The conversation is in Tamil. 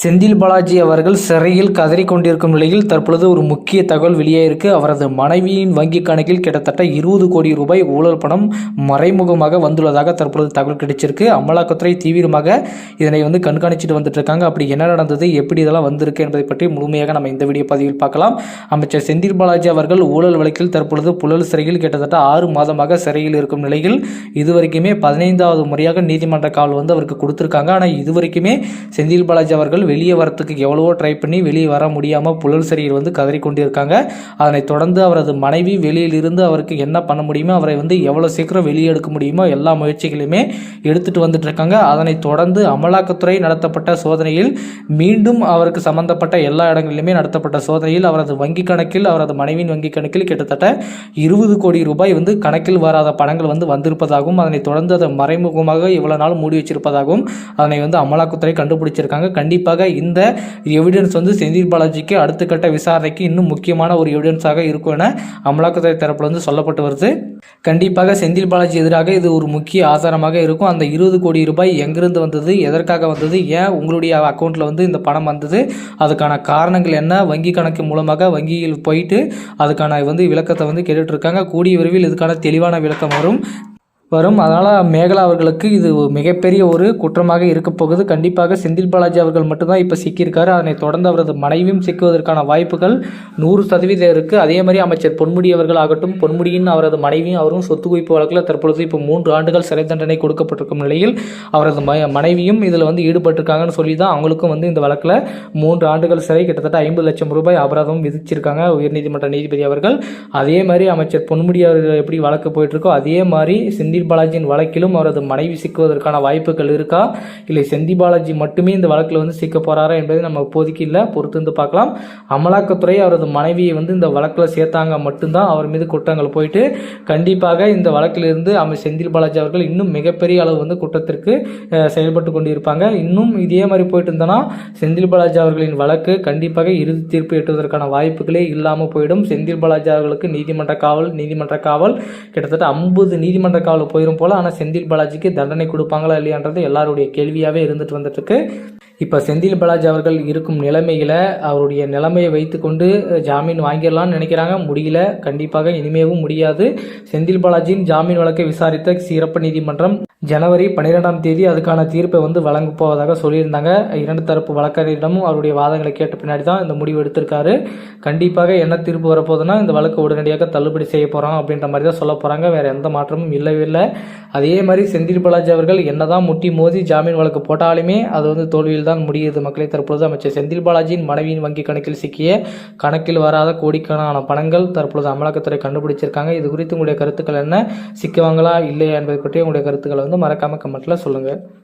செந்தில் பாலாஜி அவர்கள் சிறையில் கதறி கொண்டிருக்கும் நிலையில் தற்பொழுது ஒரு முக்கிய தகவல் வெளியாயிருக்கு அவரது மனைவியின் வங்கி கணக்கில் கிட்டத்தட்ட இருபது கோடி ரூபாய் ஊழல் பணம் மறைமுகமாக வந்துள்ளதாக தற்பொழுது தகவல் கிடைச்சிருக்கு. அமலாக்கத்துறை தீவிரமாக இதனை வந்து கண்காணிச்சுட்டு வந்துட்டு இருக்காங்க. அப்படி என்ன நடந்தது எப்படி இதெல்லாம் வந்திருக்கு என்பதை பற்றி முழுமையாக நம்ம இந்த வீடியோ பதிவில் பார்க்கலாம். அமைச்சர் செந்தில் பாலாஜி அவர்கள் ஊழல் வழக்கில் தற்பொழுது புழல் சிறையில் கிட்டத்தட்ட ஆறு மாதமாக சிறையில் இருக்கும் நிலையில் இதுவரைக்குமே பதினைந்தாவது முறையாக நீதிமன்ற காவல் வந்து அவருக்கு கொடுத்துருக்காங்க. ஆனால் இதுவரைக்குமே செந்தில் பாலாஜி அவர்கள் வெளியே வரத்துக்கு எவ்வளவோ ட்ரை பண்ணி வெளியே வர முடியாமல் புழல் சரியில் வந்து கதறிக்கொண்டிருக்காங்க. அதனைத் தொடர்ந்து அவரது மனைவி வெளியிலிருந்து அவருக்கு என்ன பண்ண முடியுமோ அவரை வந்து எவ்வளோ சீக்கிரம் வெளியே எடுக்க முடியுமோ எல்லா முயற்சிகளையுமே எடுத்துகிட்டு வந்துட்டு இருக்காங்க அதனைத் தொடர்ந்து அமலாக்கத்துறை நடத்தப்பட்ட சோதனையில் மீண்டும் அவருக்கு சம்பந்தப்பட்ட எல்லா இடங்களிலுமே நடத்தப்பட்ட சோதனையில் அவரது வங்கி கணக்கில் அவரது மனைவியின் வங்கி கணக்கில் கிட்டத்தட்ட இருபது கோடி ரூபாய் வந்து கணக்கில் வராத பணங்கள் வந்து வந்திருப்பதாகவும் அதனைத் தொடர்ந்து அதை மறைமுகமாக இவ்வளோ நாள் மூடி வச்சிருப்பதாகவும் அதனை வந்து அமலாக்கத்துறை கண்டுபிடிச்சிருக்காங்க. கண்டிப்பாக இந்த எவிடன்ஸ் வந்து செந்தில் பாலாஜிக்கு அடுத்த கட்ட விசாரணைக்கு இன்னும் முக்கியமான ஒரு எவிடன்ஸாக இருக்கும் என அமலாக்கத்துறை தரப்பில் வந்து சொல்லப்பட்டு வருது. கண்டிப்பாக செந்தில் பாலாஜி எதிராக இது ஒரு முக்கிய ஆதாரமாக இருக்கும். அந்த இருபது கோடி ரூபாய் எங்கிருந்து வந்தது? எதற்காக வந்தது? ஏன் உங்களுடைய அக்கௌண்ட்டில் வந்து இந்த பணம் வந்தது? அதுக்கான காரணங்கள் என்ன? வங்கி கணக்கு மூலமாக வங்கியில் போயிட்டு அதுக்கான வந்து விளக்கத்தை வந்து கேட்டுட்ருக்காங்க கூடிய விரைவில் இதுக்கான தெளிவான விளக்கம் வரும். வரும். அதனால் மேகலா அவர்களுக்கு இது மிகப்பெரிய ஒரு குற்றமாக இருக்க போகுது. கண்டிப்பாக செந்தில் பாலாஜி அவர்கள் மட்டும்தான் இப்போ சிக்கியிருக்காரு. அதனைத் தொடர்ந்து அவரது மனைவியும் சிக்குவதற்கான வாய்ப்புகள் நூறு சதவீதம் இருக்குது அதே மாதிரி அமைச்சர் பொன்முடி அவர்கள் ஆகட்டும் பொன்முடியின் அவரது மனைவியும் அவரும் சொத்து குவிப்பு வழக்கில் தற்பொழுது இப்போ மூன்று ஆண்டுகள் சிறை தண்டனை கொடுக்கப்பட்டிருக்கும் நிலையில் அவரது மனைவியும் இதில் வந்து ஈடுபட்டிருக்காங்கன்னு சொல்லி தான் அவங்களுக்கும் வந்து இந்த வழக்கில் மூன்று ஆண்டுகள் சிறை கிட்டத்தட்ட ஐம்பது லட்சம் ரூபாய் அபராதம் விதிச்சிருக்காங்க உயர்நீதிமன்ற நீதிபதி அவர்கள். அதே மாதிரி அமைச்சர் பொன்முடி அவர்கள் எப்படி வழக்கு போயிட்டுருக்கோ அதே மாதிரி செந்தில் பாலாஜியின் வழக்கிலும் அவரது மனைவி சிக்குவதற்கான வாய்ப்புகள் இருக்கா? இல்லை செந்தில் பாலாஜி மட்டுமே இந்த வழக்கில் வந்து சிக்க போகிறாரா என்பதை நம்ம இப்போதைக்கு இல்லை. பொறுத்து வந்து பார்க்கலாம். அமலாக்கத்துறை அவரது மனைவியை வந்து இந்த வழக்கில் சேர்த்தாங்க மட்டும்தான் அவர் மீது குற்றங்கள் போயிட்டு கண்டிப்பாக இந்த வழக்கிலிருந்து அமை செந்தில் பாலாஜி அவர்கள் இன்னும் மிகப்பெரிய அளவு வந்து குற்றத்திற்கு செயல்பட்டு கொண்டிருப்பாங்க. இன்னும் இதே மாதிரி போயிட்டு இருந்தோன்னா செந்தில் பாலாஜி அவர்களின் வழக்கு கண்டிப்பாக இறுதி தீர்ப்பு எட்டுவதற்கான வாய்ப்புகளே இல்லாமல் போயிடும். செந்தில் பாலாஜி அவர்களுக்கு நீதிமன்ற காவல் நீதிமன்ற காவல் கிட்டத்தட்ட ஐம்பது நீதிமன்ற காவல் போயிடும் போல. ஆனால் செந்தில் பாலாஜிக்கு தண்டனை கொடுப்பாங்களா இல்லையான்றது எல்லாருடைய கேள்வியாகவே இருந்துட்டு வந்துட்டுருக்கு இப்போ செந்தில் பாலாஜி அவர்கள் இருக்கும் நிலைமையில் அவருடைய நிலைமையை வைத்துக்கொண்டு ஜாமீன் வாங்கிடலாம்னு நினைக்கிறாங்க. முடியல. கண்டிப்பாக இனிமேவும் முடியாது. செந்தில் பாலாஜியின் ஜாமீன் வழக்கை விசாரித்த சிறப்பு நீதிமன்றம் ஜனவரி பன்னிரெண்டாம் தேதி அதுக்கான தீர்ப்பை வந்து வழங்க போவதாக சொல்லியிருந்தாங்க. இரண்டு தரப்பு வழக்கறிஞரிடமும் அவருடைய வாதங்களை கேட்ட பின்னாடி தான் இந்த முடிவு எடுத்திருக்காரு. கண்டிப்பாக என்ன தீர்ப்பு வரப்போகுதுன்னா இந்த வழக்கு உடனடியாக தள்ளுபடி செய்ய போகிறோம் அப்படின்ற மாதிரி தான் சொல்ல போகிறாங்க வேறு எந்த மாற்றமும் இல்லவே இல்லை. அதே மாதிரி செந்தில் பாலாஜி அவர்கள் என்னதான் முட்டி மோதி ஜாமீன் வழக்கு போட்டாலுமே அது வந்து தோல்வியில் தான் முடியுது மக்களை. தற்பொழுது அமைச்சர் செந்தில் பாலாஜியின் மனைவியின் வங்கி கணக்கில் சிக்கிய கணக்கில் வராத கோடிக்கணக்கான பணங்கள் தற்பொழுது அமலாக்கத்துறை கண்டுபிடிச்சிருக்காங்க. இது குறித்து உங்களுடைய கருத்துக்கள் என்ன? சிக்குவாங்களா? இல்லையா என்பதை பற்றி உங்களுடைய கருத்துக்களை வந்து மறக்காம கமெண்ட்ல சொல்லுங்கள்